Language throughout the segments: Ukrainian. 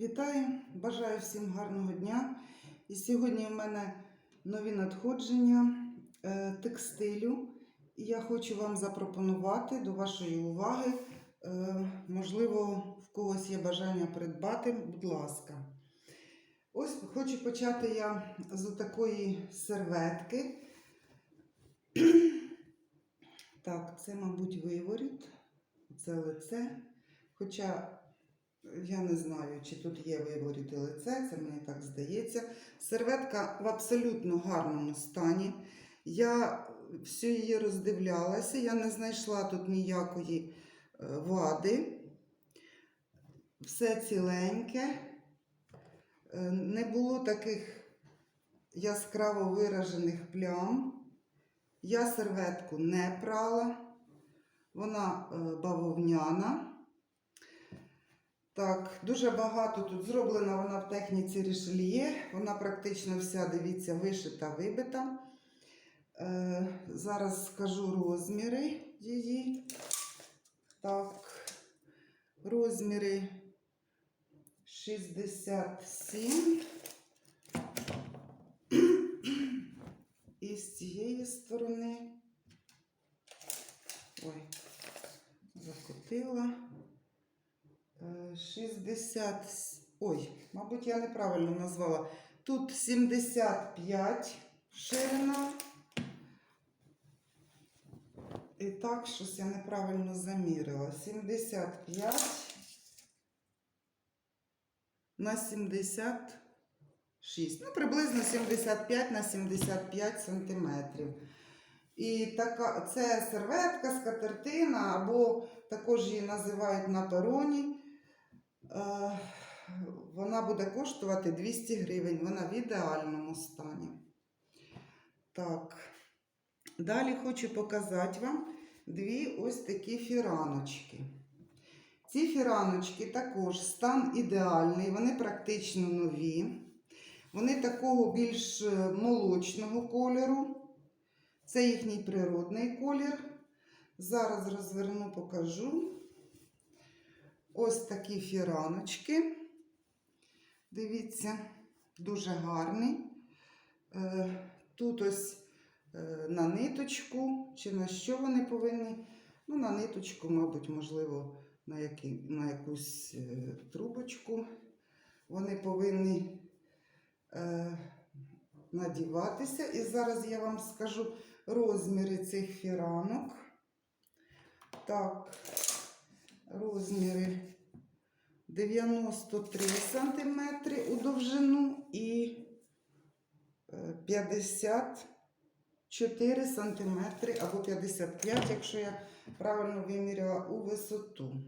Вітаю! Бажаю всім гарного дня. І сьогодні в мене нові надходження е, текстилю. І я хочу вам запропонувати до вашої уваги. е, можливо, в когось є бажання придбати, будь ласка. Ось хочу почати я з такої серветки. Так, це, мабуть, виворіт, це лице. Хоча я не знаю, чи тут є виворіт і лице, це мені так здається. Серветка в абсолютно гарному стані. Я всю її роздивлялася, я не знайшла тут ніякої е, вади. Все ціленьке. Е, Не було таких яскраво виражених плям. Я серветку не прала, вона е, бавовняна. Так, дуже багато тут зроблена вона в техніці рішельє. Вона практично вся, дивіться, вишита, вибита. Е, зараз скажу розміри її. Так, розміри 67. І з цієї сторони. Ой, закотила. Е, 60. Ой, мабуть, я неправильно назвала. Тут 75 ширина. І так, щось я неправильно замірила. 75 на 76. Ну, приблизно 75 на 75 сантиметрів. І така, це серветка, скатертина, або також її називають на пероні. Е, Вона буде коштувати 200 гривень. Вона в ідеальному стані. Так. Далі хочу показати вам дві ось такі фіраночки. Ці фіраночки також стан ідеальний, вони практично нові. Вони такого більш е, молочного кольору. Це їхній природний колір. Зараз розверну, покажу. Ось такі фіраночки. Дивіться, дуже гарні. Е, Тут ось е, на ниточку, чи на що вони повинні. Ну, на ниточку, мабуть, можливо, на, які, на якусь е, трубочку. Вони повинні надіватися. І зараз я вам скажу розміри цих фіранок. Так, розміри 93 см у довжину і е, 54 см або 55, якщо я правильно виміряла у висоту.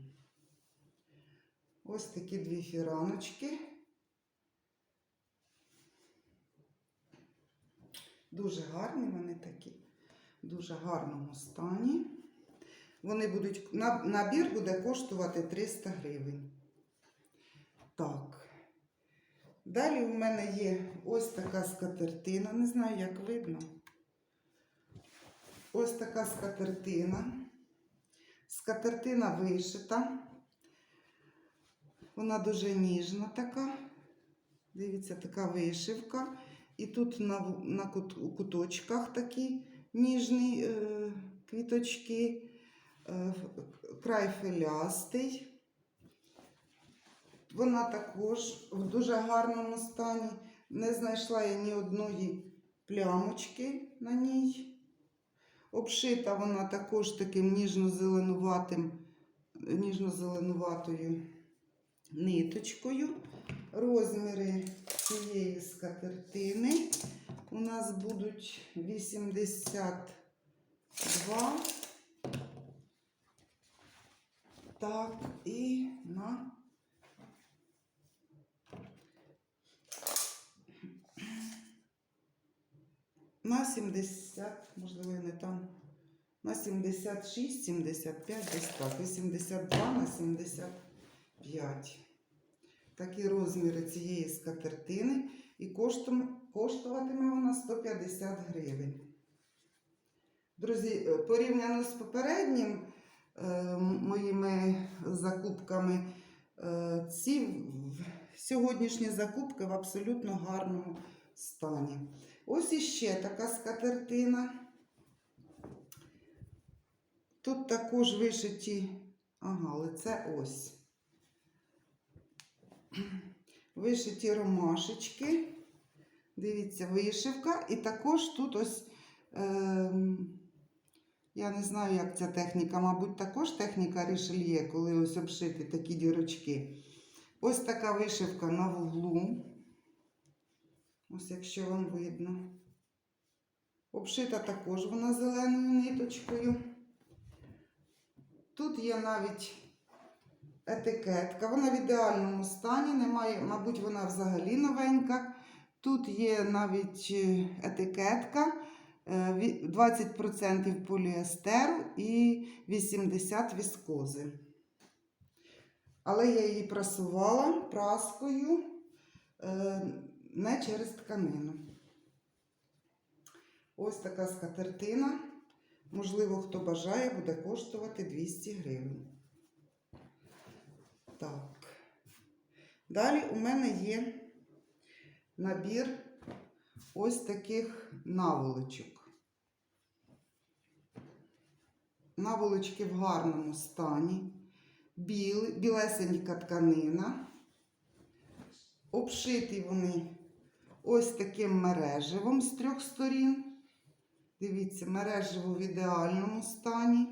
Ось такі дві фіраночки. Дуже гарні вони такі, в дуже гарному стані. Вони будуть, набір буде коштувати 300 гривень. Так. Далі у мене є ось така скатертина, не знаю, як видно. Ось така скатертина. Скатертина вишита. Вона дуже ніжна така. Дивіться, така вишивка. І тут на, на куточках такі ніжні е, квіточки, е, край филястий. Вона також в дуже гарному стані. Не знайшла я ні одної плямочки на ній. Обшита вона також таким ніжно-зеленуватим, ніжно-зеленуватою ниточкою. Розміри цієї скатертини у нас будуть 82. Так, і на на 70, можливо, і не там. На 76, 75, десь так. 82 на 75 такі розміри цієї скатертини і коштом, коштуватиме вона 150 гривень. Друзі, е, порівняно з попереднім е, моїми закупками, Е, Ці сьогоднішні закупки в абсолютно гарному стані. Ось іще така скатертина. Тут також вишиті, ага, лице ось. Вишиті ромашечки. Дивіться, вишивка. І також тут ось, ем, я не знаю, як ця техніка, мабуть, також техніка рішельє, коли ось обшиті такі дірочки. Ось така вишивка на вуглу. Ось якщо вам видно. Обшита також вона зеленою ниточкою. Тут є навіть етикетка. Вона в ідеальному стані, немає, мабуть, вона взагалі новенька. Тут є навіть е, етикетка. е, 20% поліестеру і 80 віскози. Але я її прасувала праскою е, не через тканину. Ось така скатертина. Можливо, хто бажає, буде коштувати 200 гривень. Так. Далі у мене є набір ось таких наволочок. Наволочки в гарному стані. Біл, білесенька тканина. Обшиті вони ось таким мереживом з трьох сторін. Дивіться, мережево в ідеальному стані.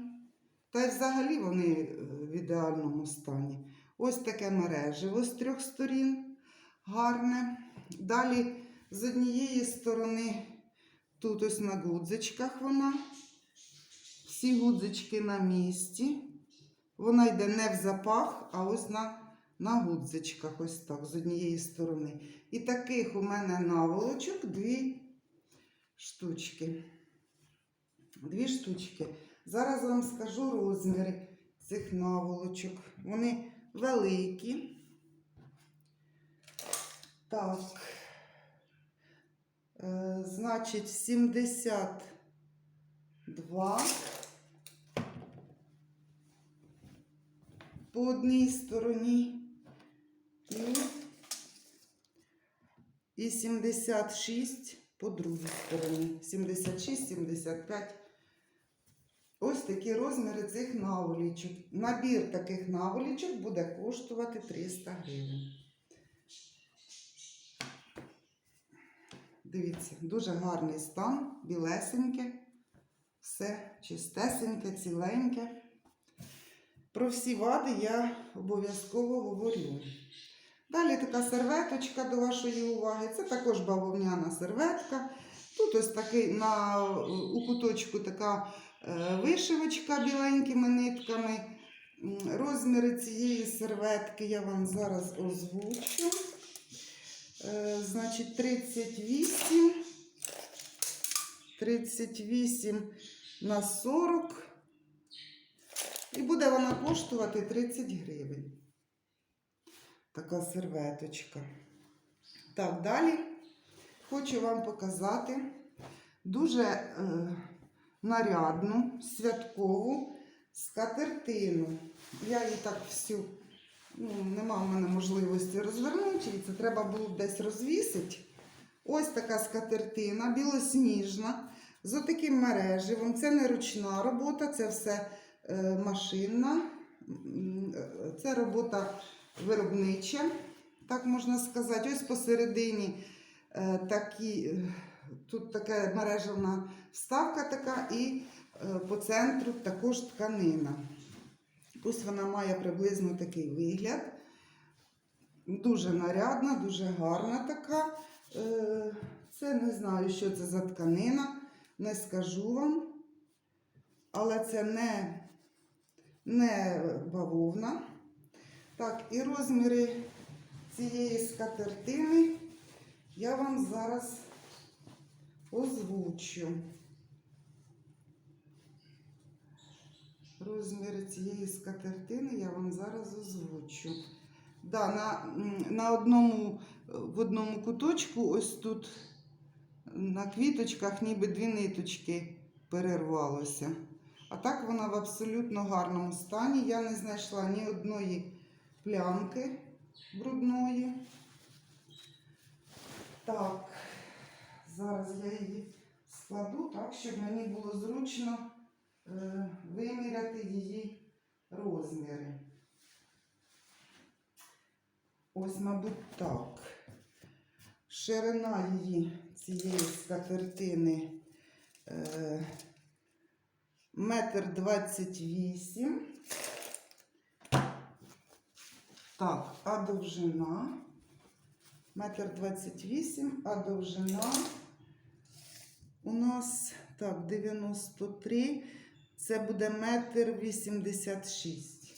Та й взагалі вони е, в ідеальному стані. Ось таке мережево з трьох сторін. Гарне. Далі з однієї сторони, тут ось на гудзичках вона. Всі гудзички на місці. Вона йде не в запах, а ось на, на гудзичках, ось так, з однієї сторони. І таких у мене наволочок дві штучки. Дві штучки. Зараз вам скажу розміри цих наволочок. Вони великі. Так. Е, значить, 72 по одній стороні і, і 76 по другій стороні. 76, 75. Ось такі розміри цих наволічок. Набір таких наволічок буде коштувати 300 гривень. Дивіться, дуже гарний стан, білесеньке, все чистесеньке, ціленьке. Про всі вади я обов'язково говорю. Далі така серветочка до вашої уваги. Це також бавовняна серветка. Тут ось такий на, у куточку така е, вишивочка біленькими нитками. Розміри цієї серветки я вам зараз озвучу. Е, значить, 38, 38 на 40. І буде вона коштувати 30 гривень. Така серветочка. Так, далі хочу вам показати дуже е, нарядну, святкову скатертину. Я її так всю, ну, нема в мене можливості розвернути, і це треба було десь розвісити. Ось така скатертина, білосніжна, з отаким мереживом. Це не ручна робота, це все е, машинна. Е, Це робота виробнича, так можна сказати. Ось посередині е, такі, е, тут така мережевна вставка така, і е, по центру також тканина. Ось вона має приблизно такий вигляд. Дуже нарядна, дуже гарна така. Це не знаю, що це за тканина, не скажу вам. Але це не, не бавовна. Так, і розміри цієї скатертини я вам зараз озвучу. Розміри цієї скатертини я вам зараз озвучу. Да, на, на одному, в одному куточку, ось тут на квіточках, ніби дві ниточки перервалося. А так вона в абсолютно гарному стані. Я не знайшла ні одної плямки брудної. Так, зараз я її складу так, щоб мені було зручно е, виміряти її розміри. Ось, мабуть, так. Ширина її цієї скатертини е, метр двадцять вісім. Так, а довжина метр двадцять вісім, а довжина у нас так, 93. Це буде метр вісімдесят шість.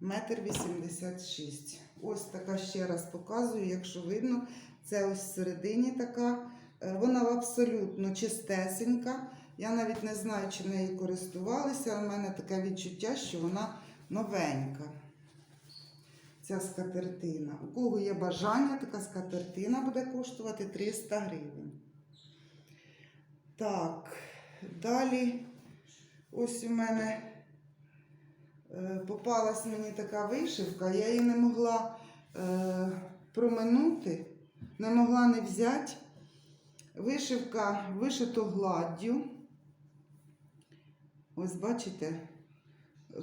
Метр вісімдесят шість. Ось така ще раз показую, якщо видно, це ось всередині така. Е, Вона абсолютно чистесенька. Я навіть не знаю, чи нею користувалися. У мене таке відчуття, що вона новенька. Ця скатертина. У кого є бажання, така скатертина буде коштувати 300 гривень. Так, далі ось у мене е, попалась мені така вишивка, я її не могла е, проминути, не могла не взяти. Вишивка вишито гладдю. Ось бачите,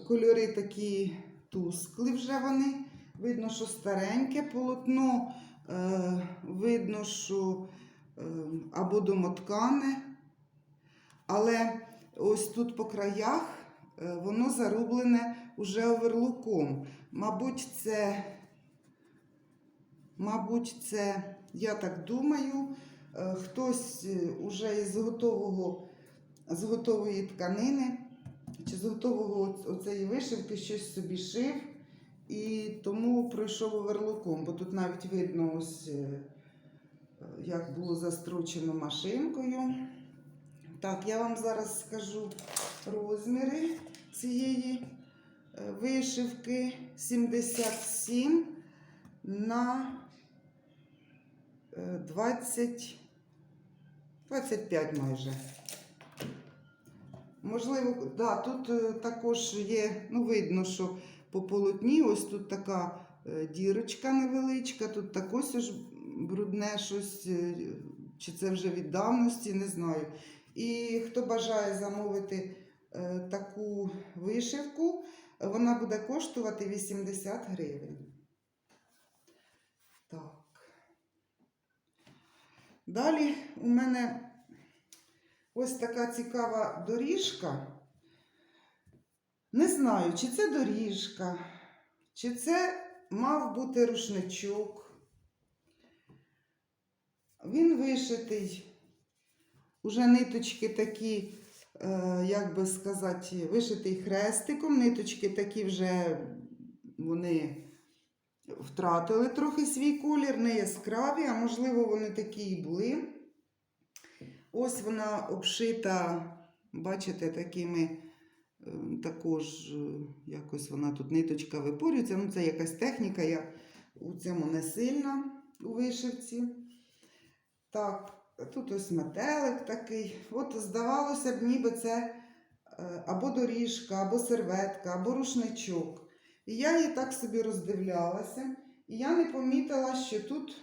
кольори такі тускли вже вони. Видно, що стареньке полотно, е, видно, що е, або домоткане, але ось тут по краях е, воно зарублене уже оверлуком. Мабуть, це, мабуть, це, я так думаю, хтось уже із готового, з готової тканини чи з готового оцеї вишивки щось собі шив. І тому пройшов оверлоком, бо тут навіть видно, ось е, як було застрочено машинкою. Так, я вам зараз скажу розміри цієї е, вишивки 77 на е, 20, 25 майже. Можливо, да, тут е, також є, ну, видно, що по полотні ось тут така е, дірочка невеличка, тут також ж брудне щось, е, чи це вже від давності, не знаю. І хто бажає замовити е, таку вишивку, вона буде коштувати 80 гривень. Так. Далі у мене ось така цікава доріжка. Не знаю, чи це доріжка, чи це мав бути рушничок. Він вишитий. Уже ниточки такі, е, як би сказати, вишитий хрестиком. Ниточки такі вже вони втратили трохи свій колір, не яскраві, а можливо, вони такі і були. Ось вона обшита, бачите, такими. Е, Також е, якось вона тут ниточка випорюється. Ну, це якась техніка, я у цьому не сильна у вишивці. Так, тут ось метелик такий. От здавалося б, ніби це е, або доріжка, або серветка, або рушничок. І я її так собі роздивлялася, і я не помітила, що тут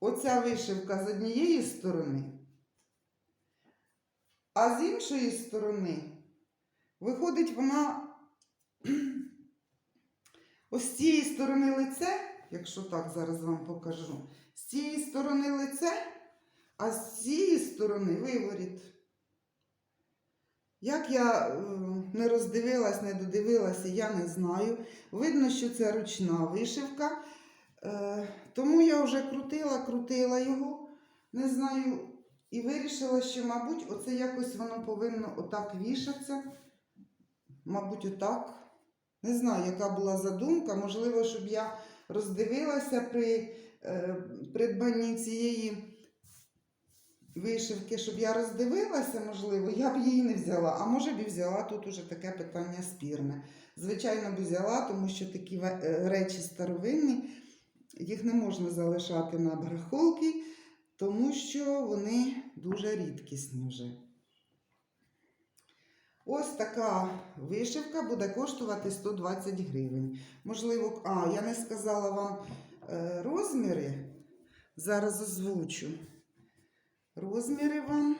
оця вишивка з однієї сторони. А з іншої сторони, виходить, вона ось з цієї сторони лице, якщо так зараз вам покажу, з цієї сторони лице, а з цієї сторони виворіт. Як я е, не роздивилась, не додивилася, я не знаю. Видно, що це ручна вишивка. Е, тому я вже крутила, крутила його. Не знаю. І вирішила, що, мабуть, оце якось воно повинно отак вішатися. Мабуть, отак. Не знаю, яка була задумка. Можливо, щоб я роздивилася при е, придбанні цієї вишивки, щоб я роздивилася, можливо, я б її не взяла. А може б і взяла, тут уже таке питання спірне. Звичайно, б взяла, тому що такі е, речі старовинні, їх не можна залишати на барахолки тому що вони дуже рідкісні вже. Ось така вишивка буде коштувати 120 гривень. Можливо, а, я не сказала вам е, розміри. Зараз озвучу. Розміри вам.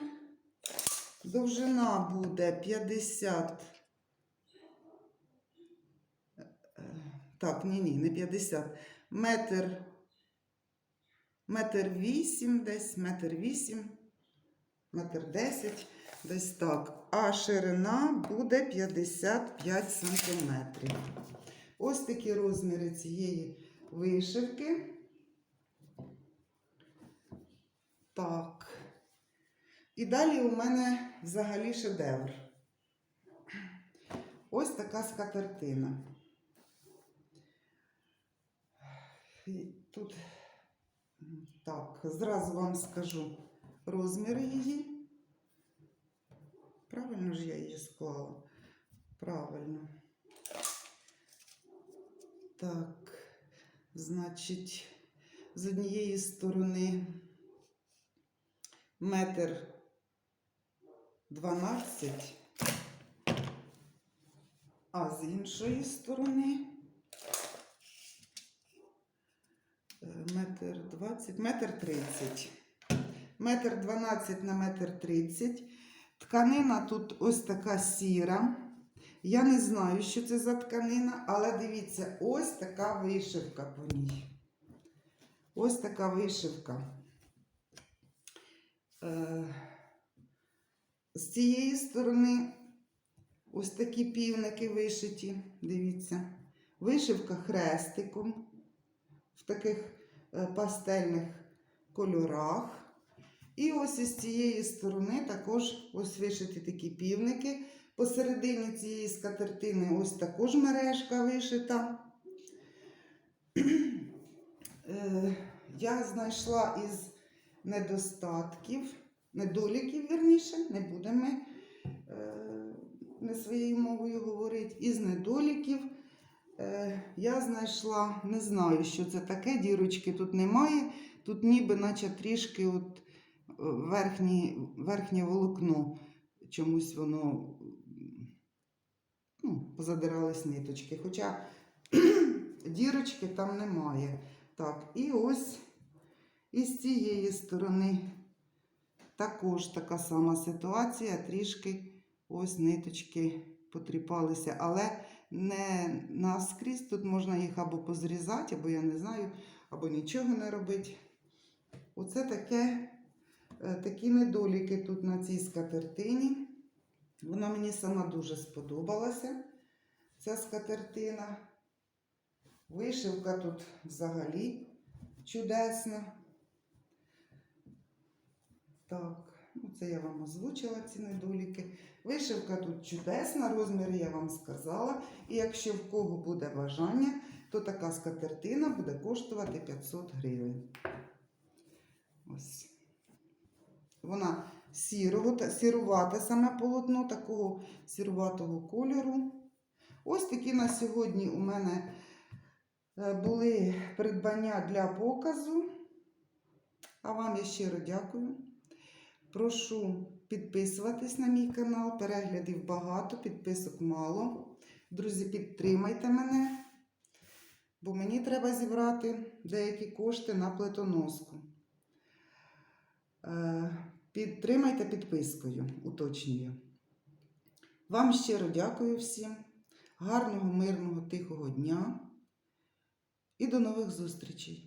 Довжина буде 50. Е, Так, ні, ні, не 50. Метр. Метр вісім десь, метр вісім, метр десять, десь так. А ширина буде 55 сантиметрів. Ось такі розміри цієї вишивки. Так. І далі у мене взагалі шедевр. Ось така скатертина. Тут так, зразу вам скажу розміри її. Правильно ж я її склала? Правильно. Так, значить, з однієї сторони метр 12, а з іншої сторони е, метр 20, метр 30. Метр 12 на метр 30. Тканина тут ось така сіра. Я не знаю, що це за тканина, але дивіться, ось така вишивка по ній. Ось така вишивка. Е, з цієї сторони ось такі півники вишиті. Дивіться. Вишивка хрестиком в таких пастельних кольорах. І ось із цієї сторони також ось вишиті такі півники. Посередині цієї скатертини ось також мережка вишита. Е, Я знайшла із недостатків, недоліків, вірніше, не будемо е, не своєю мовою говорити. Із недоліків е, я знайшла, не знаю, що це таке, дірочки тут немає. Тут ніби наче трішки от е, верхні, верхнє волокно. Чомусь воно ну, позадирались ниточки. Хоча дірочки там немає. Так, і ось із цієї сторони також така сама ситуація, трішки ось ниточки потріпалися, але не наскрізь. Тут можна їх або позрізати, або я не знаю, або нічого не робити. Оце таке, е, такі недоліки тут на цій скатертині. Вона мені сама дуже сподобалася, ця скатертина. Вишивка тут взагалі чудесна. Так, це я вам озвучила ці недоліки. Вишивка тут чудесна, розміри я вам сказала. І якщо в кого буде бажання, то така скатертина буде коштувати 500 гривень. Ось. Вона сірого, сірувате саме полотно, такого сіруватого кольору. Ось такі на сьогодні у мене е, були придбання для показу. А вам я щиро дякую. Прошу підписуватись на мій канал. Переглядів багато, підписок мало. Друзі, підтримайте мене, бо мені треба зібрати деякі кошти на плетоноску. Е, Підтримайте підпискою, уточнюю. Вам щиро дякую всім. Гарного, мирного, тихого дня і до нових зустрічей!